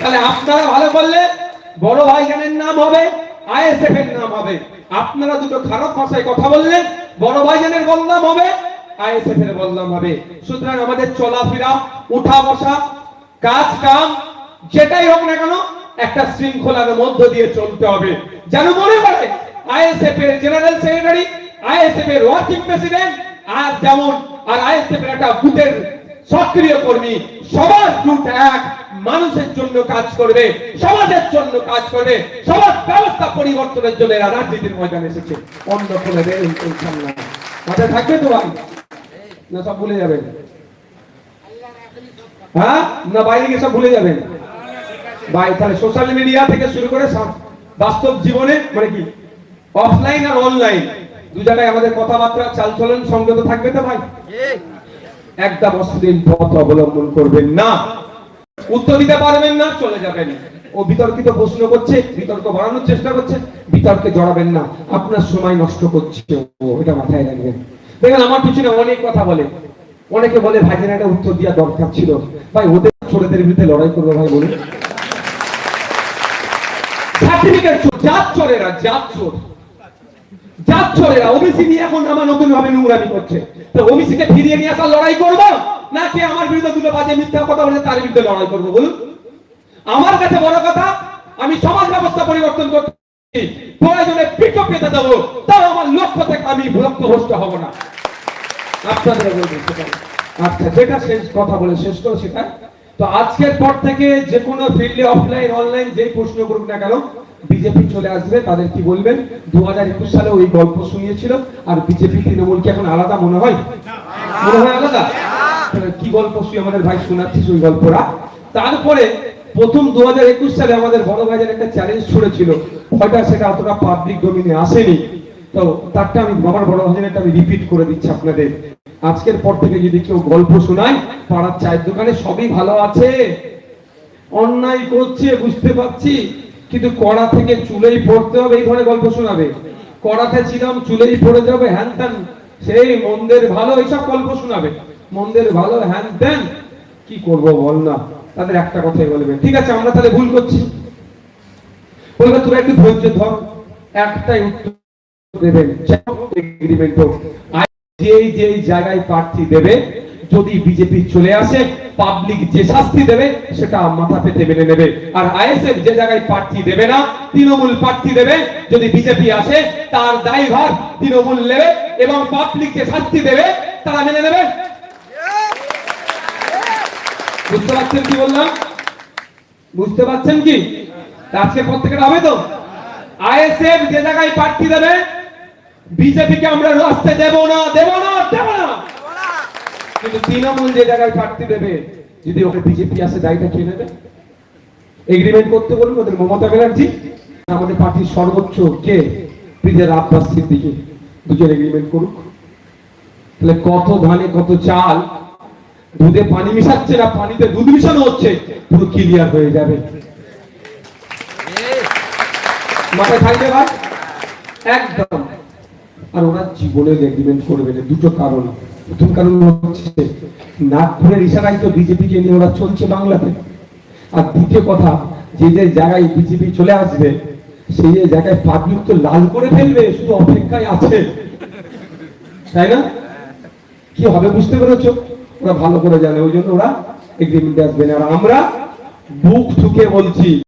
তাহলে আপনারা ভালো করলে বড় ভাইজানের নাম হবে আইএসএফ এর নাম হবে। আপনারা দুটো খারাপ ভাষায় কথা বললেন বড় ভাইজানের বদনাম হবে আইএসএফ এর বদনাম হবে। সুতরাং আমাদের চলাফেরা, উঠা বসা, কাজ কাম, যেটাই হোক না কেন, একটা শৃঙ্খলার মধ্য দিয়ে চলতে হবে। যেন মনে করে আইএসএফ এর জেনারেল সেক্রেটারি আইএসএফ এর ওয়ার্কিং প্রেসিডেন্ট, আর যেমন, আর আইএসএফ এর একটা বুথের সক্রিয় কর্মী সবার গ্রুপ এক, মানুষের জন্য কাজ করবে, সমাজের জন্য কাজ করবে, সমাজ ব্যবস্থা পরিবর্তনের জন্য এরা রাজনীতির ময়দানে এসেছে। অন্য ইনশাল্লাহ মাথায় থাকবে তো ভাই? না, সব ভুলে যাবেন। হ্যাঁ? না, বাইরে গিয়ে সব ভুলে যাবেন। ভাই, তাহলে সোশ্যাল মিডিয়া থেকে শুরু করে বাস্তব জীবনে মানে কি অফলাইন আর অনলাইন দু জায়গায় আমাদের কথাবার্তা চালচলন সংগত থাকবে তো ভাই? একদম অশ্লীল পথ অবলম্বন করবেন না। উত্তর দিতে পারবেন না, চলে যাবেন। ও বিতর্কিত প্রশ্ন করছে, বিতর্ক বাড়ানোর চেষ্টা করছে, বিতর্কে জড়াবেন না। আপনার সময় নষ্ট করছে ও, এটা মাথায় রাখবেন। দেখেন, আমার পিছনে অনেক কথা বলে। অনেকে বলে, ভাইজান, একটা উত্তর দেওয়া দরকার ছিল। ভাই, ওদের ছোটদের বিরুদ্ধে লড়াই করব ভাই, বলুন। সার্টিফিকেট চোর, জাত চোরেরা, জাত চোর। জাত চোরেরা ওবিসি নিয়ে এখন আমার নতুন ভাবে নোংরামি করছে। তো ওবিসি কে ফিরিয়ে নিয়ে আসার লড়াই করব না কে আমার বিরুদ্ধে দুটো বাজে মিথ্যা কথা বলে তার বিরুদ্ধে লড়াই করব বলুন? আমার কাছে বড় কথা, আমি সমাজ ব্যবস্থা পরিবর্তন করতে প্রয়োজনে পিঠো পেতে দেবো, তাও আমার লক্ষ্য থেকে আমি লক্ষ্যভ্রষ্ট হব না। আপনাদের আচ্ছা যেটা শেষ কথা বলে শেষ করো সেটা। তো আজকের পর থেকে যে কোনো ফিল্ডে অফলাইন অনলাইন যে প্রশ্ন করুক না কেন, বিজেপি চলে আসবে, তাদের কি বলবেন? দু হাজার একুশ সালে ওই গল্প শুনিয়েছিল, আর বিজেপি, তৃণমূল কি এখন আলাদা মনে হয়? মনে হয় আলাদা? কি গল্প শুয়ে আমাদের ভাই শোনাচ্ছিস ওই গল্পরা তারপরে প্রথম দু হাজার একুশ সালে আমাদের বড় ভাইয়ের একটা চ্যালেঞ্জ ছুড়েছিল, হয়তো সেটা অতটা পাবলিক ডোমিনে আসেনি। তো তারটা আমি, আমার বড় ভাইয়ের আমি রিপিট করে দিচ্ছি আপনাদের। আজকের পর থেকে যদি কেউ গল্প শোনায়, পাড়ার চায়ের দোকানে সবই ভালো আছে। অন্যায় করছে, বুঝতে পারছি, কিন্তু কড়া থেকে চুলেই পড়তে হবে, এই ধরনের গল্প শোনাবে। কড়াতে ছিলাম, চুলেই পড়ে যাবে, হ্যান ত্যান। সেই মন্দের ভালো, এইসব গল্প শোনাবে। মন্দের ভালো, হ্যান ত্যান। কি করব বল না, তাদের একটা কথাই বলবে ঠিক আছে, আমরা তাহলে ভুল করছি। বলবে তোরা একটু ধৈর্য ধর, একটাই উত্তর দেবেন এগ্রিমেন্ট হোক। যেই যেই জায়গায় প্রার্থী দেবে, যদি বিজেপি চলে আসে পাবলিক যে শাস্তি দেবে, সেটা মাথা পেতে মেনে নেবে। আর আইএসএফ যে জায়গায় প্রার্থী দেবে না, তৃণমূল প্রার্থী দেবে, যদি বিজেপি আসে, তার দায়ভার তৃণমূল নেবে এবং পাবলিক যে শাস্তি দেবে, তারা মেনে নেবে। বুঝতে পারছেন কি বললাম? বুঝতে পারছেন কি? আজকে পর থেকে হবে তো আইএসএফ যে জায়গায় প্রার্থী দেবে বিজেপিকে আমরা রাস্তে দেব না দেব না দেব না। কিন্তু তৃণমূল যে জায়গায় প্রার্থী দেবে, যদি ওকে বিজেপি আসে দায়টা কে নেবে? এগ্রিমেন্ট করতে বলুন ওদের মমতা ব্যানার্জি। আমাদের পার্টির সর্বোচ্চ কে? ব্রিজের আব্বাস সিদ্দিকি। দুজন এগ্রিমেন্ট করুক। তাহলে কত ধানে কত চাল? দুধে পানি মিশাচ্ছে না? পানিতে দুধ মিশানো হচ্ছে, পুরো ক্লিয়ার হয়ে যাবে। মাথায় থাকবে ভাই? একদম। আর ওরা জীবনে এগ্রিমেন্ট দুটো কারণ প্রথম কারণ হচ্ছে ইশারায় তো নিয়ে ওরা চলছে বাংলাতে। আর দ্বিতীয় কথা, যে যে জায়গায় বিজেপি চলে আসবে, সেই যে জায়গায় পাবলিক তো লাল করে ফেলবে, শুধু অপেক্ষায় আছে। তাই না? কি হবে বুঝতে পেরেছ? ওরা ভালো করে জানে, ওই জন্য ওরা এগ্রিমেন্টে আসবে না। আর আমরা বুক ঠুকে বলছি।